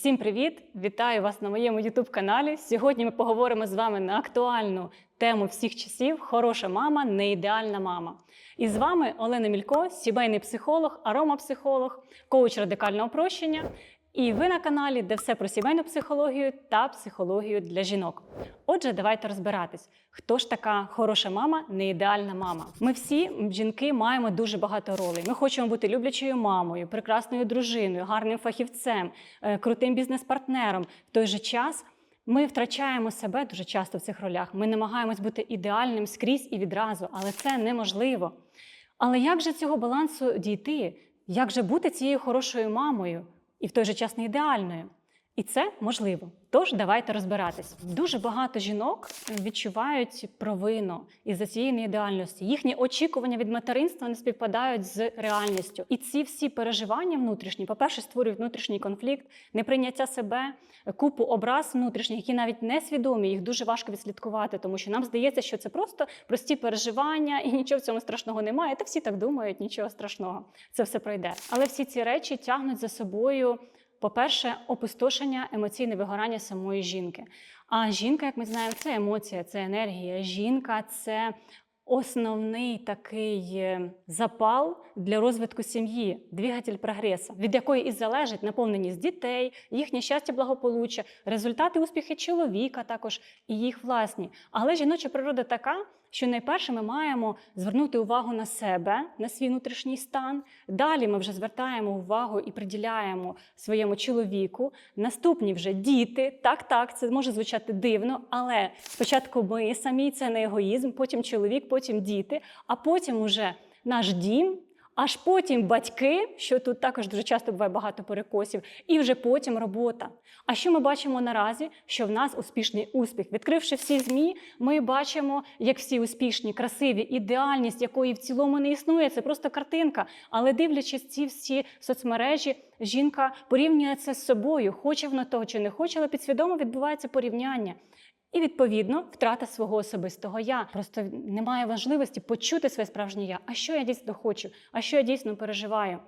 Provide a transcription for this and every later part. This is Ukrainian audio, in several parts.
Всім привіт! Вітаю вас на моєму youtube каналі. Сьогодні ми поговоримо з вами на актуальну тему всіх часів: хороша мама, не ідеальна мама. І з вами Олена Мілько, сімейний психолог, аромапсихолог, коуч радикального прощення. І ви на каналі, де все про сімейну психологію та психологію для жінок. Отже, давайте розбиратись, хто ж така хороша мама, не ідеальна мама. Ми всі, жінки, маємо дуже багато ролей. Ми хочемо бути люблячою мамою, прекрасною дружиною, гарним фахівцем, е, крутим бізнес-партнером. В той же час ми втрачаємо себе дуже часто в цих ролях. Ми намагаємось бути ідеальним скрізь і відразу, але це неможливо. Але як же цього балансу дійти? Як же бути цією хорошою мамою? І в той же час не ідеальною. І це можливо. Тож давайте розбиратись. Дуже багато жінок відчувають провину із-за цієї неідеальності. Їхні очікування від материнства не співпадають з реальністю. І ці всі переживання внутрішні, по-перше, створюють внутрішній конфлікт, неприйняття себе, купу образ внутрішніх, які навіть несвідомі, їх дуже важко відслідкувати, тому що нам здається, що це просто прості переживання і нічого в цьому страшного немає. Та всі так думають, нічого страшного. Це все пройде. Але всі ці речі тягнуть за собою. По-перше, опустошення, емоційне вигорання самої жінки. А жінка, як ми знаємо, це емоція, це енергія. Жінка це основний такий е, запал для розвитку сім'ї, двигатель прогресу, від якої і залежить наповненість дітей, їхнє щастя, благополуччя, результати успіхи чоловіка, також і їх власні. Але жіноча природа така що найперше ми маємо звернути увагу на себе, на свій внутрішній стан. Далі ми вже звертаємо увагу і приділяємо своєму чоловіку. Наступні вже діти. Так, так, це може звучати дивно, але спочатку ми самі це не егоїзм, потім чоловік, потім діти, а потім уже наш дім. Аж потім батьки, що тут також дуже часто буває багато перекосів, і вже потім робота. А що ми бачимо наразі? Що в нас успішний успіх. Відкривши всі змі, ми бачимо, як всі успішні, красиві, ідеальність, якої в цілому не існує. Це просто картинка. Але дивлячись ці всі соцмережі, жінка порівнює це з собою, хоче вона того чи не хоче, але підсвідомо відбувається порівняння. І відповідно втрата свого особистого я. Просто немає важливості почути своє справжнє я. А що я дійсно хочу? А що я дійсно переживаю?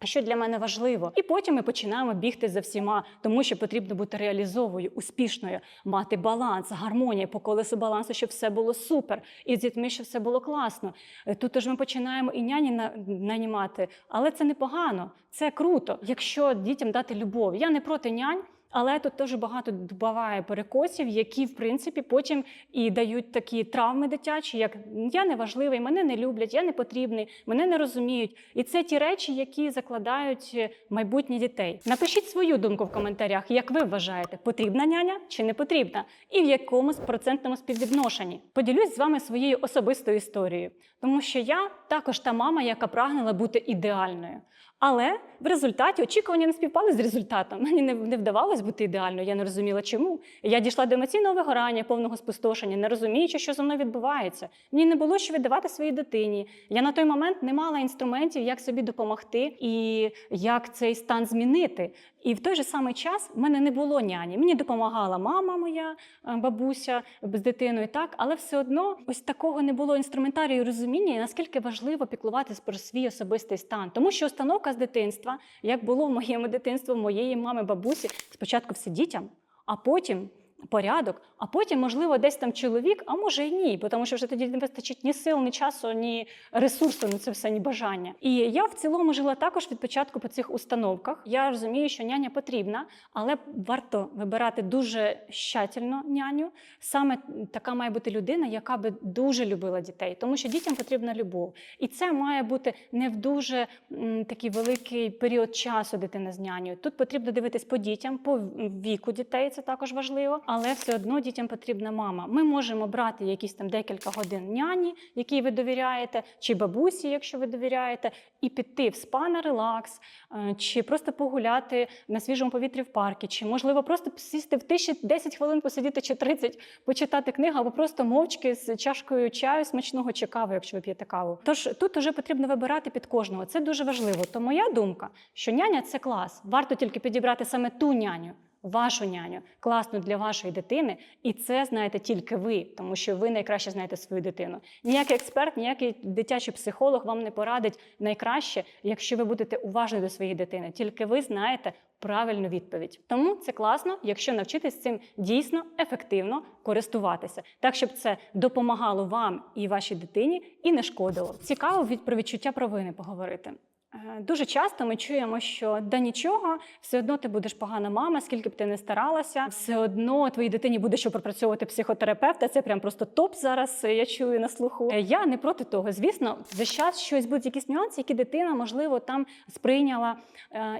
А що для мене важливо? І потім ми починаємо бігти за всіма, тому що потрібно бути реалізовою, успішною, мати баланс, гармонія по колесу балансу, щоб все було супер, і з дітьми, щоб все було класно. Тут ж ми починаємо і няні нанімати, але це непогано, це круто, якщо дітям дати любов. Я не проти нянь. Але тут теж багато буває перекосів, які в принципі потім і дають такі травми дитячі, як я не важливий, мене не люблять, я не потрібний, мене не розуміють. І це ті речі, які закладають е, майбутнє дітей. Напишіть свою думку в коментарях, як ви вважаєте, потрібна няня чи не потрібна, і в якомусь процентному співвідношенні. Поділюсь з вами своєю особистою історією, тому що я також та мама, яка прагнула бути ідеальною. Але в результаті очікування не співпали з результатом. Мені не, не вдавалось бути ідеальною. Я не розуміла, чому. Я дійшла до емоційного вигорання, повного спустошення, не розуміючи, що зі мною відбувається. Мені не було що віддавати своїй дитині. Я на той момент не мала інструментів, як собі допомогти і як цей стан змінити. І в той же самий час в мене не було няні. Мені допомагала мама моя, е, бабуся з дитиною, так, але все одно ось такого не було інструментарію розуміння, наскільки важливо піклуватися про свій особистий стан. Тому що установка з дитинства, як було моєму дитинстві, моєї мами, бабусі, спочатку все дітям, а потім порядок, а потім, можливо, десь там чоловік, а може і ні, тому що вже тоді не вистачить ні сил, ні часу, ні ресурсу на це все, ні бажання. І я в цілому жила також від початку по цих установках. Я розумію, що няня потрібна, але варто вибирати дуже щательно няню. Саме така має бути людина, яка би дуже любила дітей, тому що дітям потрібна любов. І це має бути не в дуже м, такий великий період часу дитина з нянею. Тут потрібно дивитись по дітям, по віку дітей, це також важливо але все одно дітям потрібна мама. Ми можемо брати якісь там декілька годин няні, якій ви довіряєте, чи бабусі, якщо ви довіряєте, і піти в спа на релакс, е, чи просто погуляти на свіжому повітрі в парку, чи можливо просто сісти в тиші 10 хвилин, посидіти чи 30, почитати книгу, або просто мовчки з чашкою чаю, смачного чи кави, якщо ви п'єте каву. Тож тут вже потрібно вибирати під кожного. Це дуже важливо. То моя думка, що няня це клас. Варто тільки підібрати саме ту няню вашу няню, класну для вашої дитини, і це знаєте тільки ви, тому що ви найкраще знаєте свою дитину. Ніякий експерт, ніякий дитячий психолог вам не порадить найкраще, якщо ви будете уважні до своєї дитини. Тільки ви знаєте правильну відповідь. Тому це класно, якщо навчитись цим дійсно ефективно користуватися, так щоб це допомагало вам і вашій дитині, і не шкодило. Цікаво від про відчуття провини поговорити. Е, Дуже часто ми чуємо, що да нічого, все одно ти будеш погана мама, скільки б ти не старалася, все одно твоїй дитині буде що пропрацьовувати психотерапевта. Це прям просто топ зараз. е, Я чую на слуху. Е, Я не проти того. Звісно, за час щось будуть якісь нюанси, які дитина можливо там сприйняла,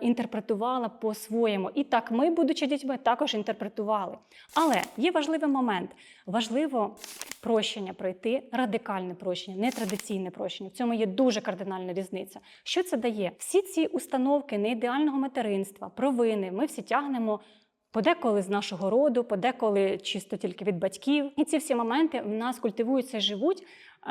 інтерпретувала по-своєму. І так, ми, будучи дітьми, також інтерпретували. Але є важливий момент. Важливо прощення пройти, радикальне прощення, не традиційне прощення. В цьому є дуже кардинальна різниця. Що це дає? Всі ці установки неідеального материнства, провини, ми всі тягнемо. Подеколи з нашого роду, подеколи чисто тільки від батьків. І ці всі моменти в нас культивуються і живуть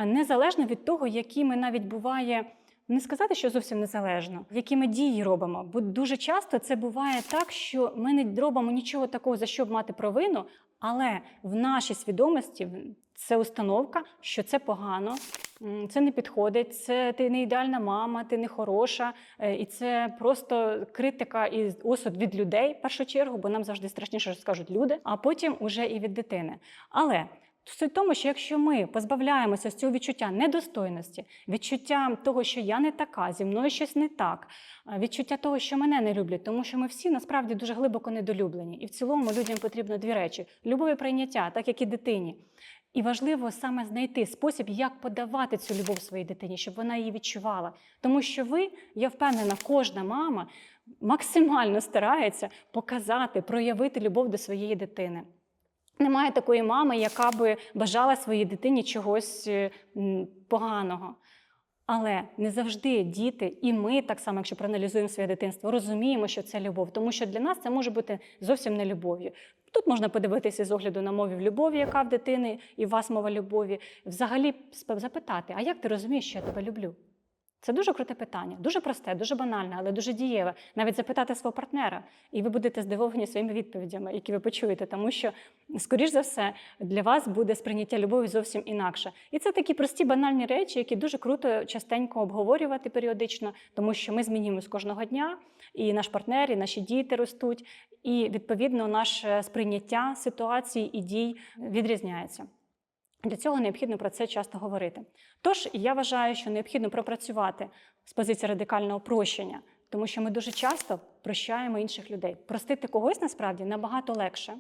незалежно від того, які ми навіть буває. Не сказати, що зовсім незалежно, які ми дії робимо. Бо дуже часто це буває так, що ми не робимо нічого такого, за що б мати провину, але в нашій свідомості це установка, що це погано, це не підходить, це ти не ідеальна мама, ти не хороша. Е, І це просто критика і осуд від людей в першу чергу, бо нам завжди страшніше скажуть люди, а потім уже і від дитини. Але Суть в тому, що якщо ми позбавляємося з цього відчуття недостойності, відчуття того, що я не така, зі мною щось не так, відчуття того, що мене не люблять, тому що ми всі насправді дуже глибоко недолюблені. І в цілому людям потрібно дві речі: любов і прийняття, так як і дитині. І важливо саме знайти спосіб, як подавати цю любов своїй дитині, щоб вона її відчувала. Тому що ви, я впевнена, кожна мама максимально старається показати, проявити любов до своєї дитини. Немає такої мами, яка би бажала своїй дитині чогось е, поганого. Але не завжди діти, і ми, так само, якщо проаналізуємо своє дитинство, розуміємо, що це любов, тому що для нас це може бути зовсім не любов'ю. Тут можна подивитися з огляду на мові в любові, яка в дитини, і вас мова любові. Взагалі запитати, а як ти розумієш, що я тебе люблю? Це дуже круте питання, дуже просте, дуже банальне, але дуже дієве. Навіть запитати свого партнера, і ви будете здивовані своїми відповідями, які ви почуєте, тому що, скоріш за все, для вас буде сприйняття любові зовсім інакше. І це такі прості банальні речі, які дуже круто частенько обговорювати періодично, тому що ми змінюємось кожного дня, і наш партнер, і наші діти ростуть, і відповідно наше сприйняття ситуації і дій відрізняється. Для цього необхідно про це часто говорити. Тож я вважаю, що необхідно пропрацювати з позиції радикального прощення, тому що ми дуже часто прощаємо інших людей. Простити когось насправді набагато легше.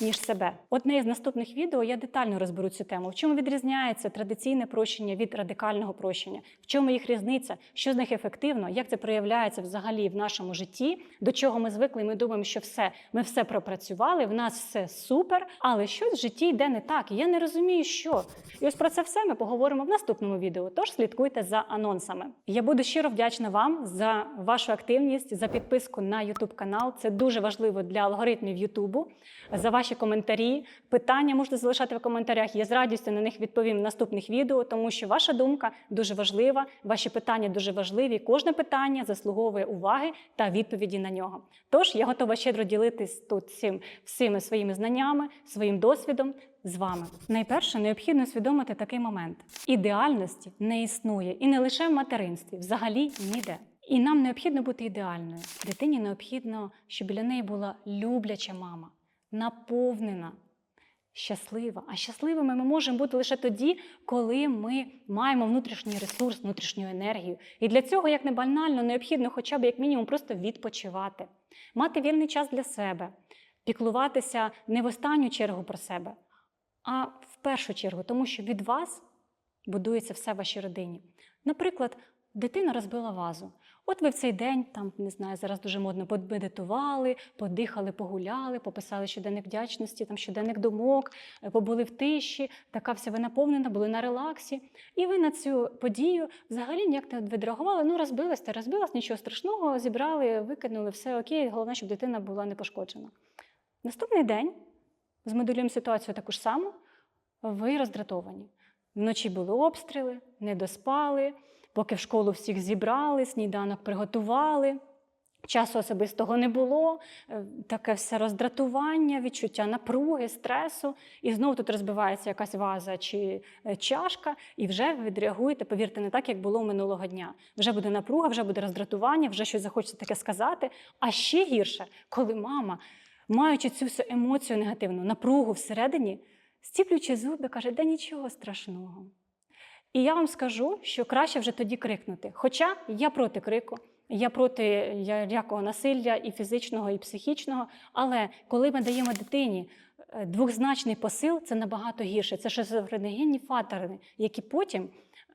Ніж себе. Одне із наступних відео я детально розберу цю тему. В чому відрізняється традиційне прощення від радикального прощення, в чому їх різниця, що з них ефективно, як це проявляється взагалі в нашому житті, до чого ми звикли. Ми думаємо, що все, ми все пропрацювали, в нас все супер, але щось в житті йде не так. І я не розумію, що. І ось про це все ми поговоримо в наступному відео. Тож слідкуйте за анонсами. Я буду щиро вдячна вам за вашу активність, за підписку на YouTube канал. Це дуже важливо для алгоритмів YouTube. За ваші коментарі, питання можете залишати в коментарях. Я з радістю на них відповім в наступних відео, тому що ваша думка дуже важлива, ваші питання дуже важливі. Кожне питання заслуговує уваги та відповіді на нього. Тож я готова щедро ділитись тут всім, всіми своїми знаннями, своїм досвідом з вами. Найперше необхідно усвідомити такий момент: ідеальності не існує і не лише в материнстві, взагалі ніде. І нам необхідно бути ідеальною. Дитині необхідно, щоб біля неї була любляча мама, наповнена, щаслива. А щасливими ми можемо бути лише тоді, коли ми маємо внутрішній ресурс, внутрішню енергію. І для цього, як не банально, необхідно хоча б як мінімум просто відпочивати, мати вільний час для себе, піклуватися не в останню чергу про себе, а в першу чергу, тому що від вас будується все в вашій родині. Наприклад, дитина розбила вазу. От ви в цей день, там не знаю, зараз дуже модно, помедитували, подихали, погуляли, пописали щоденник вдячності, там щоденник думок, е, побули в тиші, така вся ви наповнена, були на релаксі. І ви на цю подію взагалі ніяк не відреагували. Ну, розбилась та розбилась, нічого страшного, зібрали, викинули, все окей. Головне, щоб дитина була не пошкоджена. Наступний день змоделюємо ситуацію таку ж саму. Ви роздратовані. Вночі були обстріли, не доспали, поки в школу всіх зібрали, сніданок приготували. Часу особистого не було, е, таке все роздратування, відчуття напруги, стресу. І знову тут розбивається якась ваза чи е, чашка, і вже відреагуєте, повірте, не так, як було минулого дня. Вже буде напруга, вже буде роздратування, вже щось захочеться таке сказати. А ще гірше, коли мама, маючи цю всю емоцію негативну, напругу всередині, стіплюючи зуби, каже, да нічого страшного. І я вам скажу, що краще вже тоді крикнути. Хоча я проти крику, я проти якого насилля і фізичного, і психічного. Але коли ми даємо дитині е, двохзначний посил, це набагато гірше. Це шизофреногенні фактори, які потім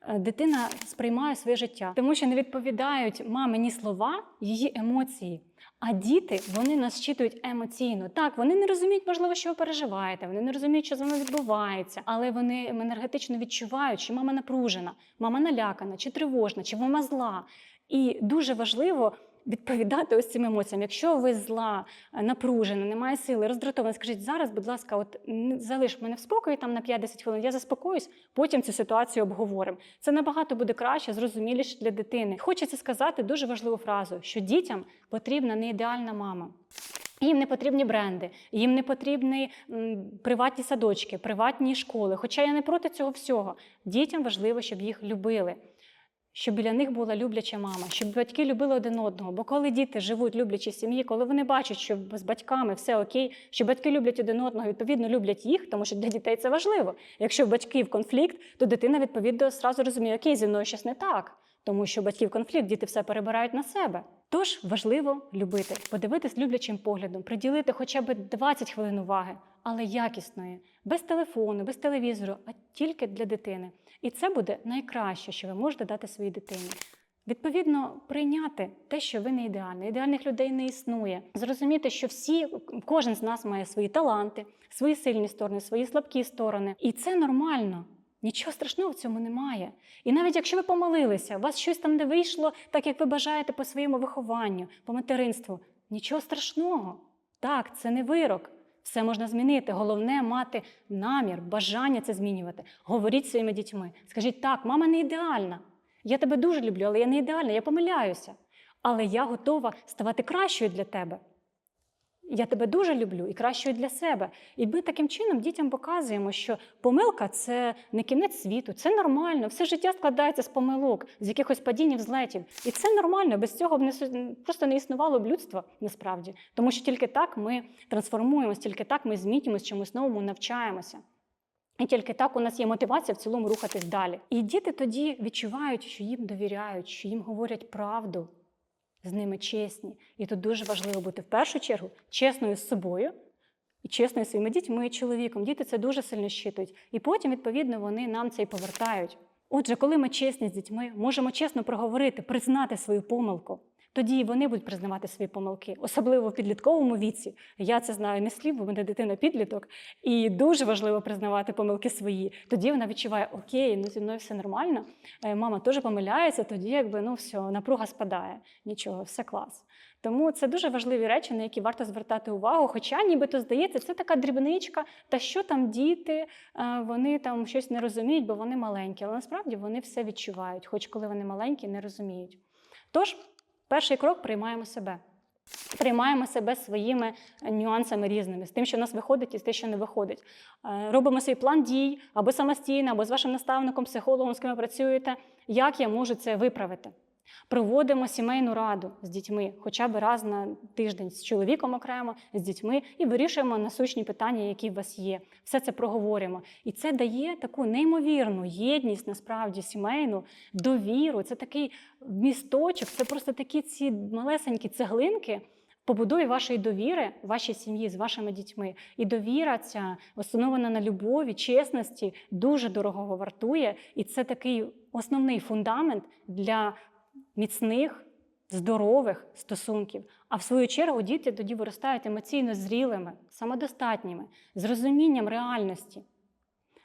е, дитина сприймає своє життя, тому що не відповідають мамині слова, її емоції. А діти вони нас читують емоційно. Так, вони не розуміють, можливо, що ви переживаєте, вони не розуміють, що з вами відбувається, але вони енергетично відчувають, що мама напружена, мама налякана, чи тривожна, чи мама зла. І дуже важливо відповідати ось цим емоціям. Якщо ви зла, е, напружена, немає сили, роздратована, скажіть зараз, будь ласка, от залиш мене в спокої там на 5-10 хвилин, я заспокоюсь, потім цю ситуацію обговоримо. Це набагато буде краще, зрозуміліше для дитини. Хочеться сказати дуже важливу фразу, що дітям потрібна не ідеальна мама. Їм не потрібні бренди, їм не потрібні приватні садочки, приватні школи. Хоча я не проти цього всього. Дітям важливо, щоб їх любили, щоб біля них була любляча мама, щоб батьки любили один одного. Бо коли діти живуть люблячі сім'ї, коли вони бачать, що з батьками все окей, що батьки люблять один одного, відповідно люблять їх, тому що для дітей це важливо. Якщо в батьків конфлікт, то дитина відповідно зразу розуміє, окей, зі мною щось не так. Тому що батьків конфлікт, діти все перебирають на себе. Тож важливо любити, подивитись люблячим поглядом, приділити хоча б 20 хвилин уваги, але якісної, без телефону, без телевізору, а тільки для дитини. І це буде найкраще, що ви можете дати своїй дитині. Відповідно, прийняти те, що ви не ідеальні. Ідеальних людей не існує. Зрозуміти, що всі, кожен з нас має свої таланти, свої сильні сторони, свої слабкі сторони. І це нормально. Нічого страшного в цьому немає. І навіть якщо ви помилилися, у вас щось там не вийшло, так як ви бажаєте по своєму вихованню, по материнству, нічого страшного. Так, це не вирок. Все можна змінити. Головне мати намір, бажання це змінювати. Говоріть своїми дітьми. Скажіть, так, мама не ідеальна. Я тебе дуже люблю, але я не ідеальна, я помиляюся. Але я готова ставати кращою для тебе. Я тебе дуже люблю і кращою для себе. І ми таким чином дітям показуємо, що помилка це не кінець світу, це нормально. Все життя складається з помилок, з якихось падінь і взлетів. І це нормально. Без цього б не просто не існувало б людства насправді. Тому що тільки так ми трансформуємося, тільки так ми змінюємося, чомусь новому навчаємося. І тільки так у нас є мотивація в цілому рухатись далі. І діти тоді відчувають, що їм довіряють, що їм говорять правду, з ними чесні. І тут дуже важливо бути в першу чергу чесною з собою і чесною своїми дітьми і чоловіком. Діти це дуже сильно щитують. І потім, відповідно, вони нам це і повертають. Отже, коли ми чесні з дітьми, можемо чесно проговорити, признати свою помилку. Тоді вони будуть признавати свої помилки, особливо в підлітковому віці. Я це знаю не слів, бо мене дитина підліток, і дуже важливо признавати помилки свої. Тоді вона відчуває, окей, ну зі мною все нормально. е, Мама теж помиляється, тоді якби ну все, напруга спадає. Нічого, все клас. Тому це дуже важливі речі, на які варто звертати увагу. Хоча, нібито здається, це така дрібничка, та що там діти, е, вони там щось не розуміють, бо вони маленькі. Але насправді вони все відчувають, хоч коли вони маленькі, не розуміють. Тож, перший крок приймаємо себе. Приймаємо себе своїми нюансами різними, з тим, що в нас виходить, і з тим, що не виходить. Е, Робимо свій план дій або самостійно, або з вашим наставником, психологом, з ким ви працюєте, як я можу це виправити. Проводимо сімейну раду з дітьми, хоча б раз на тиждень з чоловіком окремо, з дітьми, і вирішуємо насущні питання, які у вас є. Все це проговорюємо. І це дає таку неймовірну єдність, насправді, сімейну, довіру. Це такий місточок, це просто такі ці малесенькі цеглинки. в Побудові вашої довіри, вашій сім'ї з вашими дітьми. І довіра ця, основана на любові, чесності, дуже дорого вартує. І це такий основний фундамент для міцних, здорових стосунків. А в свою чергу діти тоді виростають емоційно зрілими, самодостатніми, з розумінням реальності,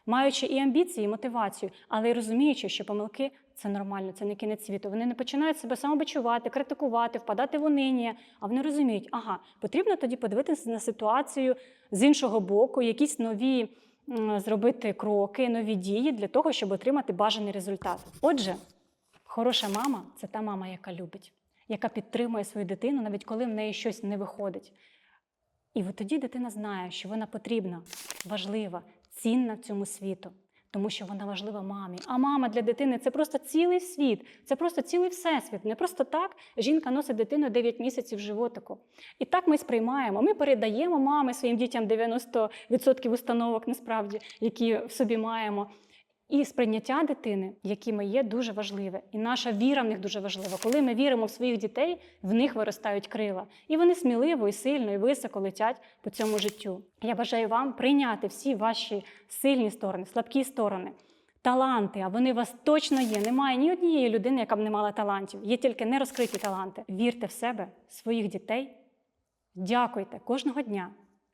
маючи і амбіції, і мотивацію, але й розуміючи, що помилки це нормально, це не кінець світу. Вони не починають себе самобичувати, критикувати, впадати в униння, а вони розуміють, ага, потрібно тоді подивитися на ситуацію з іншого боку, якісь нові зробити кроки, нові дії для того, щоб отримати бажаний результат. Отже, Хороша мама це та мама, яка любить. яка підтримує свою дитину, навіть коли в неї щось не виходить. І от тоді дитина знає, що вона потрібна, важлива, цінна в цьому світу, тому що вона важлива мамі. А мама для дитини це просто цілий світ, це просто цілий всесвіт. Не просто так жінка носить дитину 9 місяців животику. І так ми сприймаємо. Ми передаємо мами своїм дітям 90% установок, насправді, які в собі маємо. І сприйняття дитини, якими є, дуже важливе. І наша віра в них дуже важлива. Коли ми віримо в своїх дітей, в них виростають крила. І вони сміливо і сильно і високо летять по цьому життю. Я бажаю вам прийняти всі ваші сильні сторони, слабкі сторони, таланти, а вони у вас точно є. Немає ні однієї людини, яка б не мала талантів. Є тільки нерозкриті таланти. Вірте в себе, в своїх дітей. Дякуйте кожного дня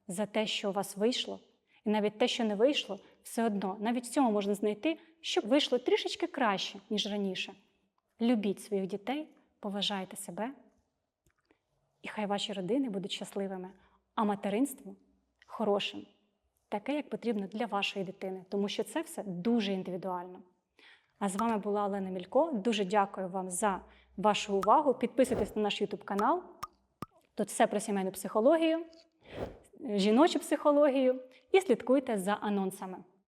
за те, що у вас вийшло. І навіть те, що не вийшло, все одно, навіть в цьому можна знайти, щоб вийшло трішечки краще, ніж раніше. Любіть своїх дітей, поважайте себе, і хай ваші родини будуть щасливими, а материнство хорошим, таке, як потрібно для вашої дитини, тому що це все дуже індивідуально. А з вами була Олена Мілько. Дуже дякую вам за вашу увагу. Підписуйтесь на наш YouTube канал. Тут все про сімейну психологію, жіночу психологію і слідкуйте за анонсами.